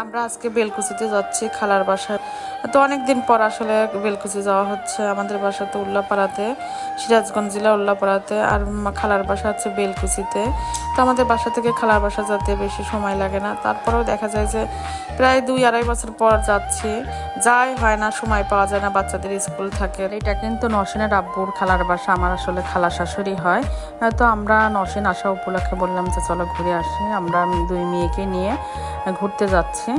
আমরা আজকে বেলকুচিতে যাচ্ছি, খালার বাসায়। তো অনেক দিন পর আসলে বেলকুচি যাওয়া হচ্ছে আমাদের বাসা তো উল্লাপাড়াতে, সিরাজগঞ্জ জেলা উল্লাপাড়াতে, আর খালার বাসা হচ্ছে বেলকুচিতে। তো আমাদের বাসা থেকে খালার বাসা যেতে বেশি সময় লাগে না। তারপরেও দেখা যায় যে প্রায় দুই আড়াই বছর পর যাচ্ছি। যাই হয় না, সময় পাওয়া যায় না, বাচ্চাদের স্কুল থাকে। এটা কিন্তু নসিনের আব্বুর খালার বাসা, আমার আসলে খালা শাশুড়ি হয়। তো আমরা নসিন আসা উপলক্ষে বললাম যে, চলো ঘুরে আসি। আমরা দুই মেয়েকে নিয়ে ঘুরতে যাচ্ছি।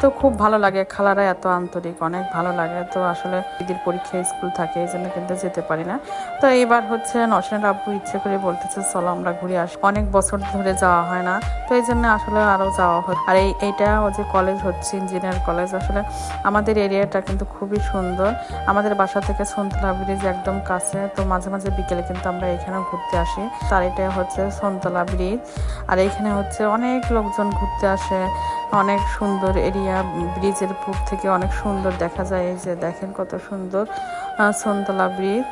তো খুব ভালো লাগে। খালারা এত আন্তরিক, অনেক ভালো লাগে। তো আসলে দিদির পরীক্ষা স্কুল থাকে, এই জন্য কিন্তু যেতে পারি না। তো এবার হচ্ছে নসিনের আব্বু ইচ্ছে করে বলতেছে, চলো আমরা ঘুরে আসি। অনেক বছর ধরে যাওয়া হয় না। তো এই জন্য আসলে আরও যাওয়া হয়। আর এই, এইটা যে কলেজ হচ্ছে ইঞ্জিনিয়ার কলেজ আসলে আমাদের এরিয়াটা কিন্তু খুবই সুন্দর। আমাদের বাসা থেকে সন্তলা ব্রিজ একদম কাছে। তো মাঝে মাঝে বিকেলে কিন্তু আমরা এখানে ঘুরতে আসি। তার এটা হচ্ছে সন্তলা ব্রিজ আর এইখানে হচ্ছে অনেক লোকজন ঘুরতে আসে। অনেক সুন্দর এরিয়া। ব্রিজের পুর থেকে অনেক সুন্দর দেখা যায়। এই যে দেখেন কত সুন্দর সন্তলা ব্রিজ।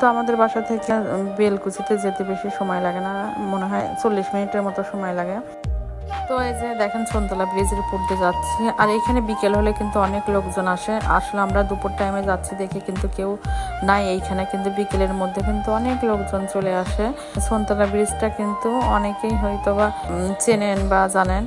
তো আমাদের বাসা থেকে বেলকুচিতে যেতে বেশি সময় লাগে না, মনে হয় চল্লিশ মিনিটের মতো সময় লাগে। তো এই যে দেখেন সন্তলা ব্রিজের উপর দিয়ে যাচ্ছি। আর এখানে বিকেল হলে কিন্তু অনেক লোকজন আসে। আসলে আমরা দুপুর টাইমে যাচ্ছি দেখে কিন্তু কেউ নাই। এইখানে কিন্তু বিকেলের মধ্যে কিন্তু অনেক লোকজন চলে আসে। সন্তলা ব্রিজটা কিন্তু অনেকেই হয়তো বা চেনেন বা জানেন।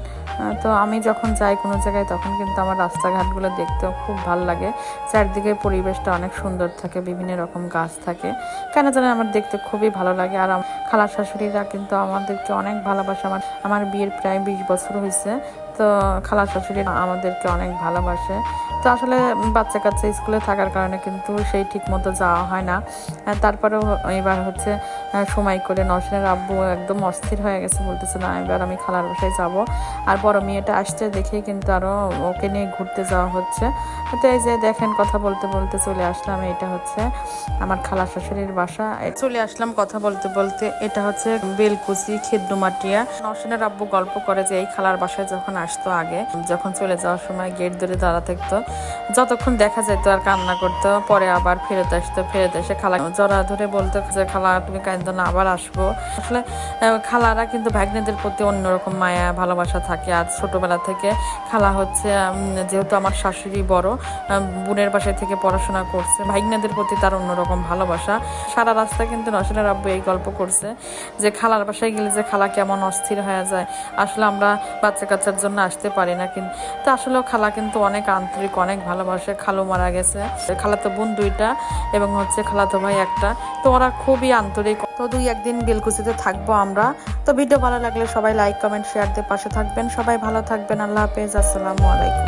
তো আমি যখন যাই কোনো জায়গায়, তখন কিন্তু আমার রাস্তাঘাটগুলো দেখতেও খুব ভালো লাগে। চারদিকের পরিবেশটা অনেক সুন্দর থাকে, বিভিন্ন রকম গাছ থাকে। কেন জানি আমার দেখতে খুবই ভালো লাগে। আর খালা শাশুড়িরা কিন্তু আমাদেরকে অনেক ভালোবাসে। আমার আমার বিয়ের প্রায় বিশ বছর হয়েছে তো খালা শাশুড়ি আমাদেরকে অনেক ভালোবাসে। তো আসলে বাচ্চা কাচ্চা স্কুলে থাকার কারণে কিন্তু সেই ঠিক মতো যাওয়া হয় না। তারপরেও এবার হচ্ছে সময় করে নসিনের আব্বু একদম অস্থির হয়ে গেছে, বলতেছে, না, এবার আমি খালার বাসায় যাব। আর বড় মেয়েটা আসছে দেখে কিন্তু আরও ওকে নিয়ে ঘুরতে যাওয়া হচ্ছে। তো এই যে দেখেন, কথা বলতে বলতে চলে আসলাম। এটা হচ্ছে আমার খালা শাশুড়ির বাসা। চলে আসলাম কথা বলতে বলতে। এটা হচ্ছে বেলকুচি খেদ্দুমাটিয়া নসিনের আব্বু গল্প করে যে এই খালার বাসায় যখন আসতো আগে। যখন চলে যাওয়ার সময় গেট ধরে দাঁড়া থাকতো। যতক্ষণ দেখা যেত আর কান্না করতো, পরে আবার ফেরত আসতো, ফেরত এসে খালা জড়া ধরে বলতো যে, খালা, তুমি কান্দো না, আবার আসব। আসলে খালারা কিন্তু ভাগ্নেদের প্রতি অন্যরকম মায়া, ভালোবাসা থাকে। আর ছোটবেলা থেকে খালা হচ্ছে যেহেতু আমার শাশুড়ি বড় বোনের বাসায় থেকে পড়াশোনা করছে, ভাগ্নেদের প্রতি তার অন্যরকম ভালোবাসা। সারা রাস্তা কিন্তু নসিনের আব্বু এই গল্প করছে, যে খালার বাসায় গেলে যে খালা কেমন অস্থির হয়ে যায়। আসলে আমরা বাচ্চা কাচ্চার জন্য আসতে পারি না কিন্তু তো আসলেও খালা কিন্তু অনেক আন্তরিক, অনেক ভালোবাসে। খালু মারা গেছে। খালাতো বোন দুইটা এবং হচ্ছে খালাতো ভাই একটা। তো ওরা খুবই আন্তরিক। তো দুই একদিন বেলকুচিতে থাকব আমরা। তো ভিডিও ভালো লাগলে সবাই লাইক কমেন্ট শেয়ার দিয়ে পাশে থাকবেন। সবাই ভালো থাকবেন। আল্লাহ হাফেজ। আসসালামু আলাইকুম।